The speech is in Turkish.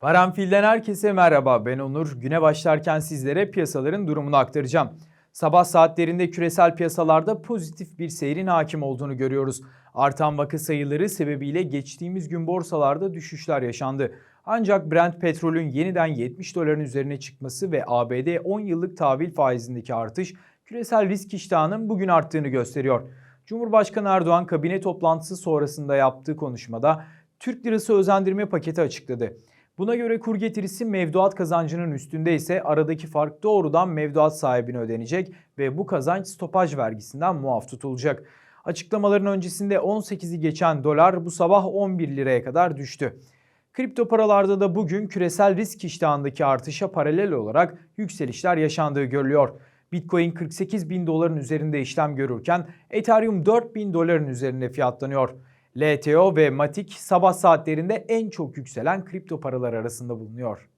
Paramfil'den herkese merhaba. Ben Onur. Güne başlarken sizlere piyasaların durumunu aktaracağım. Sabah saatlerinde küresel piyasalarda pozitif bir seyrin hakim olduğunu görüyoruz. Artan vaka sayıları sebebiyle geçtiğimiz gün borsalarda düşüşler yaşandı. Ancak Brent petrolün yeniden 70 doların üzerine çıkması ve ABD 10 yıllık tahvil faizindeki artış küresel risk iştahının bugün arttığını gösteriyor. Cumhurbaşkanı Erdoğan kabine toplantısı sonrasında yaptığı konuşmada Türk lirası özendirme paketi açıkladı. Buna göre kur getirisi mevduat kazancının üstünde ise aradaki fark doğrudan mevduat sahibine ödenecek ve bu kazanç stopaj vergisinden muaf tutulacak. Açıklamaların öncesinde 18'i geçen dolar bu sabah 11 liraya kadar düştü. Kripto paralarda da bugün küresel risk iştahındaki artışa paralel olarak yükselişler yaşandığı görülüyor. Bitcoin 48 bin doların üzerinde işlem görürken Ethereum 4 bin doların üzerinde fiyatlanıyor. LTO ve Matic sabah saatlerinde en çok yükselen kripto paralar arasında bulunuyor.